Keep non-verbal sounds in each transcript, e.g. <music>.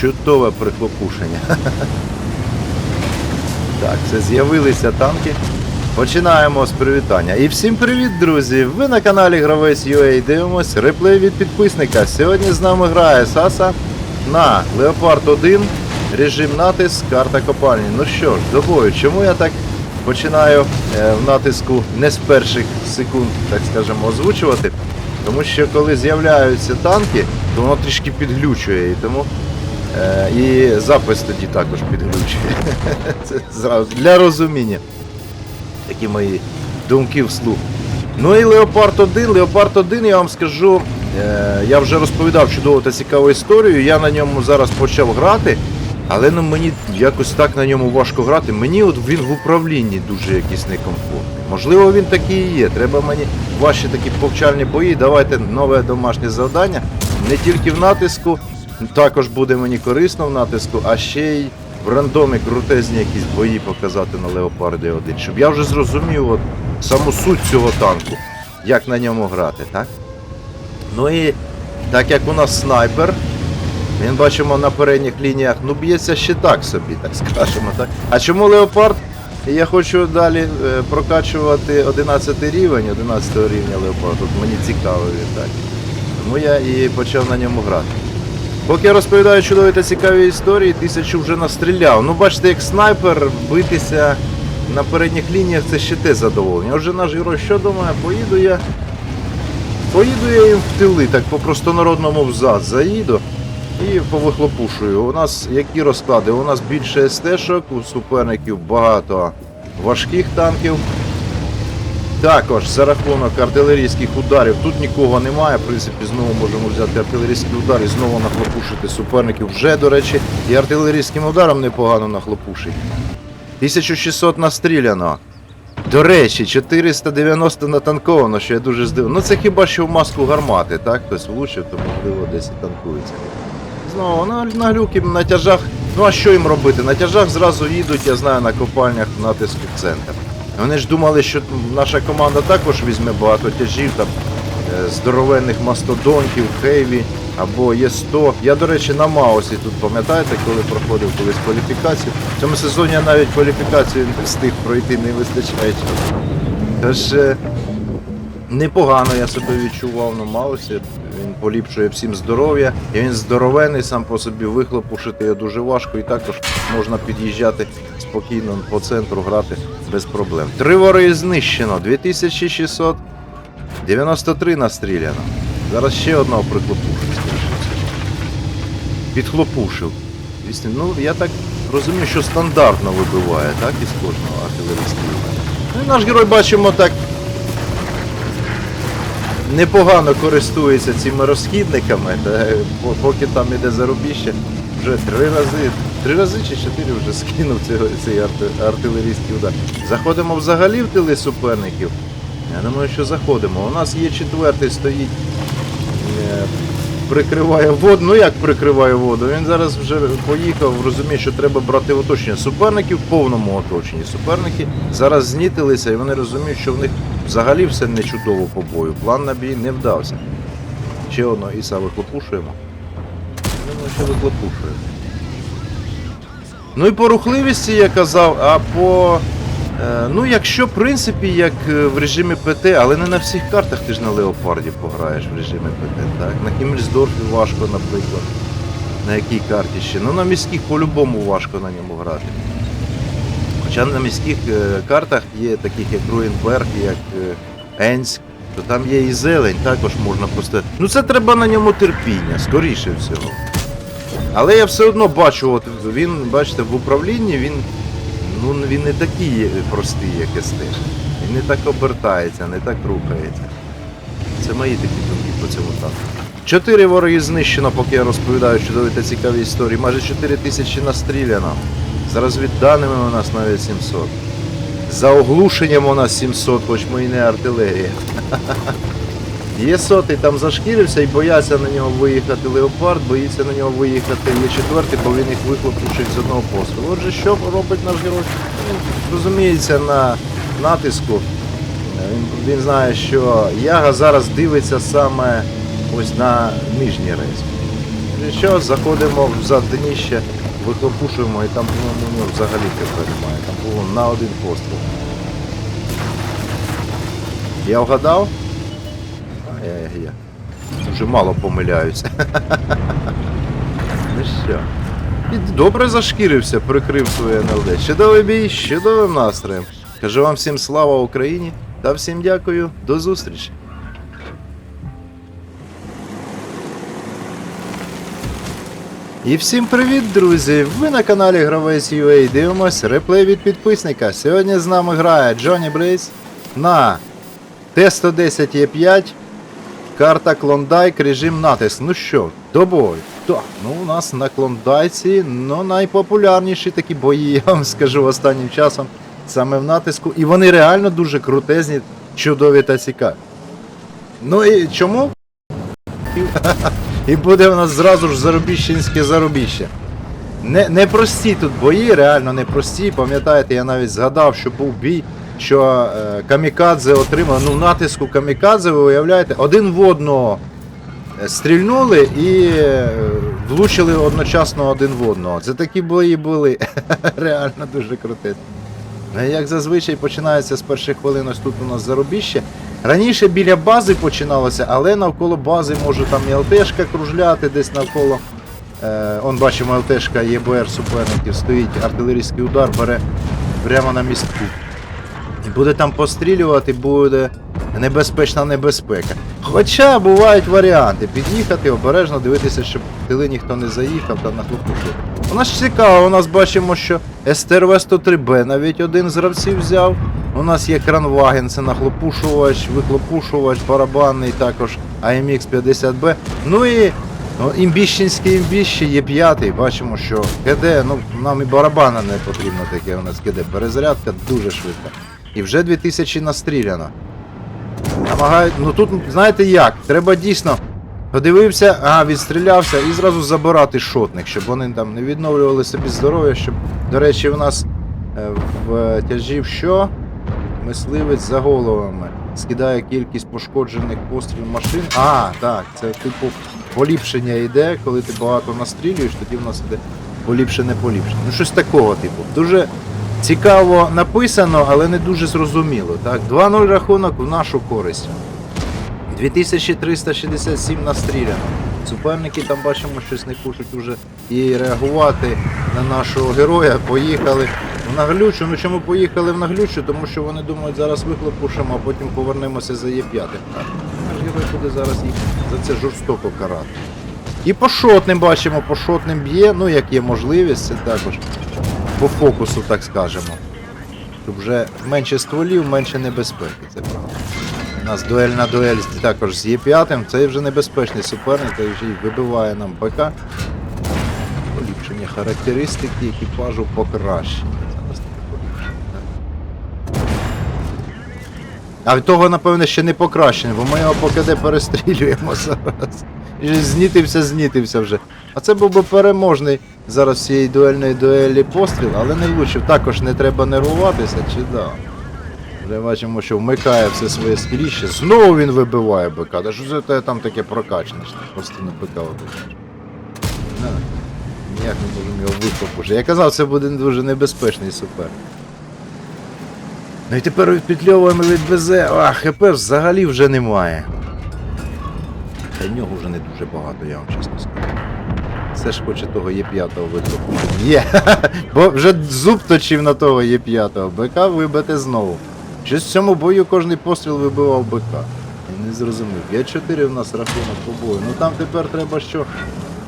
чудове прихлопушення. Так, це з'явилися танки. Починаємо з привітання. І всім привіт, друзі! Ви на каналі Гравець UA дивимось реплей від підписника. Сьогодні з нами грає Саса на Leopard 1, режим натиск, карта копальні. Ну що ж, до бою, чому я так починаю е, в натиску не з перших секунд, так скажемо, озвучувати? Тому що коли з'являються танки, то воно трішки підглючує і тому. Е, і запис тоді також підглючує. <laughs> Це зразу для розуміння. Такі мої думки вслух. Ну і Леопард 1. Леопард 1, я вам скажу, е, я вже розповідав чудову та цікаву історію. Я на ньому зараз почав грати, але ну, мені якось так на ньому важко грати. Мені от він в управлінні дуже якийсь некомфортний. Можливо, він такий і є. Треба мені ваші такі повчальні бої. Давайте нове домашнє завдання. Не тільки в натиску, також буде мені корисно в натиску, а ще й в рандомі крутезні якісь бої показати на Леопарді 1, щоб я вже зрозумів от саму суть цього танку, як на ньому грати, так? Ну і так як у нас снайпер, він бачимо на передніх лініях, ну б'ється ще так собі, так скажемо. Так? А чому Леопард? Я хочу далі е, прокачувати 11 рівень, 11 рівня Леопард. Тут мені цікаво він так. Тому я і почав на ньому грати. Поки я розповідаю чудові та цікаві історії, тисячу вже настріляв. Ну, бачите, як снайпер битися на передніх лініях це ще те задоволення. Отже, наш герой що думає? Поїду я. Поїду я їм в тили, так по простонародному взад заїду і повихлопушую. У нас які розклади? У нас більше СТ-шок, у суперників багато важких танків. Також за рахунок артилерійських ударів тут нікого немає. В принципі, знову можемо взяти артилерійський удар і знову нахлопушити суперників. Вже, до речі, і артилерійським ударом непогано нахлопушить. 1600 настріляно. До речі, 490 натанковано, що я дуже здивований. Ну це хіба що в маску гармати, так? Хтось влучив, то можливо десь і танкується. Знову на, на глюки, на тяжах. Ну а що їм робити? На тяжах зразу їдуть, я знаю, на копальнях натиску в центр. Вони ж думали, що наша команда також візьме багато тяжів, там е, здоровенних мастодонтів, хейві або Є100. Я, до речі, на Маусі тут пам'ятаєте, коли проходив колись кваліфікацію. В цьому сезоні я навіть кваліфікацію не встиг пройти, не вистачає часу. Тож е, непогано я себе відчував на Маусі. Він поліпшує всім здоров'я, і він здоровений, сам по собі вихлопушити його дуже важко, і також можна під'їжджати спокійно по центру, грати без проблем. Три вори знищено, 2693 настріляно. Зараз ще одного прихлопушу. Підхлопушив. Ну, я так розумію, що стандартно вибиває, так, із кожного артилерійського. Ну наш герой бачимо так непогано користується цими розхідниками, та, поки там іде зарубіще, вже три рази, три рази чи чотири вже скинув цей артилерійський удар. Заходимо взагалі в тили суперників. Я думаю, що заходимо. У нас є четвертий стоїть. е, Прикриває воду, ну як прикриває воду? Він зараз вже поїхав, розуміє, що треба брати в оточення. Суперники в повному оточенні. Суперники зараз знітилися і вони розуміють, що в них взагалі все не чудово по бою. План на бій не вдався. Ще одного Іса вихлопушуємо. Думаю, що вихлопушуємо. Ну і по рухливості я казав, а по. е, Ну, якщо, в принципі, як е, в режимі ПТ, але не на всіх картах ти ж на Леопарді пограєш в режимі ПТ, так? На Хіммельсдорфі важко, наприклад. На якій карті ще? Ну на міських по-любому важко на ньому грати. Хоча на міських е, картах є таких як Руїнберг, як е, Енськ, то там є і зелень, також можна поставити. Ну це треба на ньому терпіння, скоріше всього. Але я все одно бачу, от він, бачите, в управлінні він, ну, він не такий е, простий, як СТ. Він не так обертається, не так рухається. Це мої такі думки по цьому танку. Чотири вороги знищено, поки я розповідаю чудові та цікаві історії. Майже 4 тисячі настріляно. За розвідданими у нас навіть 700. За оглушенням у нас 700, хоч ми і не артилерія. <laughs> Є сотий там зашкірився і бояться на нього виїхати леопард, боїться на нього виїхати є четвертий, бо він їх вихлопушить з одного пострілу. Отже, що робить наш герой? Він розуміється на натиску. Він, він знає, що Яга зараз дивиться саме ось на нижній рейс. Що, заходимо в задніще, вихлопушуємо і там, по-моєму, у нього взагалі КП немає. Там було на один постріл. Я вгадав? А, я, я, я. Дуже мало помиляюся. Ну що? І добре зашкірився, прикрив своє НЛД. Чудовий бій, чудовим настроєм. Кажу вам всім слава Україні та всім дякую. До зустрічі. І всім привіт, друзі! Ви на каналі Гравець UA дивимось реплей від підписника. Сьогодні з нами грає Джонні Брейс на Т-110Е5, карта Клондайк, режим натиск. Ну що, до бою. Так, ну у нас на Клондайці ну, найпопулярніші такі бої, <laughs> я вам скажу останнім часом, саме в натиску. І вони реально дуже крутезні, чудові та цікаві. Ну і чому? <laughs> І буде у нас зразу ж заробіщенське заробіще. Не, непрості тут бої, реально непрості. Пам'ятаєте, я навіть згадав, що був бій, що е, камікадзе отримав, ну натиску камікадзе, ви уявляєте, один в одного е, стрільнули і е, влучили одночасно один в одного. Це такі бої були. <laughs> Реально дуже крутезні. Ну, Як зазвичай починається з перших хвилин, ось тут у нас заробіще. Раніше біля бази починалося, але навколо бази може там і ЛТшка кружляти десь навколо. Е, он бачимо, ЛТшка ЄБР суперників стоїть, артилерійський удар бере прямо на містку. І буде там пострілювати, буде небезпечна небезпека. Хоча бувають варіанти під'їхати, обережно дивитися, щоб тили ніхто не заїхав та нахлопушив. У нас цікаво, у нас бачимо, що СТРВ-103Б навіть один з гравців взяв. У нас є кранваген, це нахлопушувач, вихлопушувач, барабанний також AMX 50B. Ну і ну, імбіщенський імбіще є п'ятий. Бачимо, що КД, ну нам і барабана не потрібно таке у нас КД. Перезарядка дуже швидка. І вже 2000 настріляно. Намагають, ну тут, знаєте як, треба дійсно. Подивився, а, відстрілявся і зразу забирати шотних, щоб вони там не відновлювали собі здоров'я, щоб, до речі, у нас е, в тяжів що? Мисливець за головами. Скидає кількість пошкоджених пострілів машин. А, так, це типу поліпшення йде, коли ти багато настрілюєш, тоді в нас іде поліпшене поліпшення. Ну щось такого типу. Дуже цікаво написано, але не дуже зрозуміло. Так, 2-0 рахунок в нашу користь. 2367 настріляно. Суперники там бачимо, щось не хочуть уже і реагувати на нашого героя. Поїхали в наглючу. Ну чому поїхали в наглючу? Тому що вони думають, зараз вихлопушимо, а потім повернемося за Є5. Наш буде зараз їх за це жорстоко карати. І по шотним бачимо, по шотним б'є, ну як є можливість, це також по фокусу, так скажемо. Щоб вже менше стволів, менше небезпеки, це правда. У нас дуель на дуель також з Є5, це вже небезпечний суперник, той вже вибиває нам БК. Поліпшення характеристики екіпажу покращення. А від того, напевне, ще не покращення, бо ми його поки де перестрілюємо <laughs> зараз. Знітився, знітився вже. А це був би переможний зараз цієї дуельної дуелі постріл, але не влучив. Також не треба нервуватися, чи да? Вже бачимо, що вмикає все своє скріще. Знову він вибиває БК. Та що це там таке прокачане? ти Постійно БК вибиваєш. Ніяк не можемо його вихлопушити. Я казав, це буде дуже небезпечний супер. Ну і тепер відпетльовуємо від БЗ. А, ХП взагалі вже немає. Та нього вже не дуже багато, я вам чесно скажу. Все ж хоче того є п'ятого виклопу. Є! Бо вже зуб точив на того є п'ятого. БК вибити знову. Щось в цьому бою кожний постріл вибивав БК. Я не зрозумів. Є 4 в нас рахунок по бою. Ну там тепер треба що.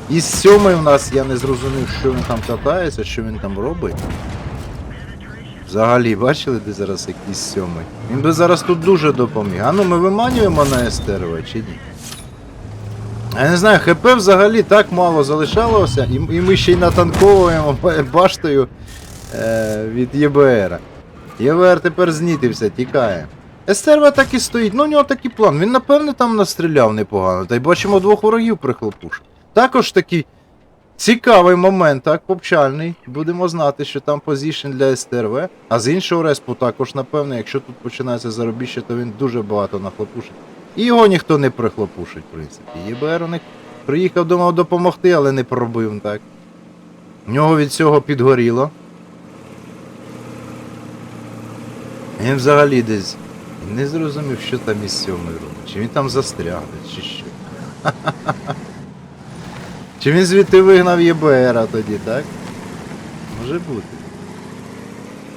Із сьомий в нас я не зрозумів, що він там катається, що він там робить. Взагалі, бачили, де зараз якийсь сьомий? Він би зараз тут дуже допоміг. А ну ми виманюємо на СТРВ чи ні? Я не знаю, ХП взагалі так мало залишалося, і, і ми ще й натанковуємо <laughs> баштою е, від ЄБР. ЄБР тепер знітився, тікає. СТРВ так і стоїть, ну у нього такий план. Він напевне там настріляв непогано. Та й бачимо двох ворогів прихлопуш. Також такий цікавий момент, так, попчальний. Будемо знати, що там позішн для СТРВ. А з іншого респу також, напевне, якщо тут починається заробіще, то він дуже багато нахлопушить. І його ніхто не прихлопушить, в принципі. ЄБР у них Приїхав, думав допомогти, але не пробив так. В нього від цього підгоріло. Він взагалі десь не зрозумів, що там із сьомою робить. Чи він там застряг, чи що. <laughs> Чи він звідти вигнав ЄБРа тоді, так? Може бути.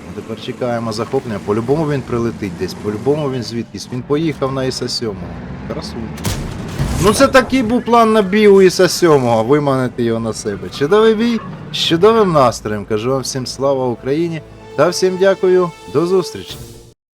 Ну, Тепер чекаємо захоплення. По-любому він прилетить десь, по-любому він звідкись. Він поїхав на Іса 7. Красунчик. Ну це такий був план на бій у Іса 7, виманити його на себе. Чудовий бій з чудовим настроєм. Кажу вам всім слава Україні та всім дякую. До зустрічі.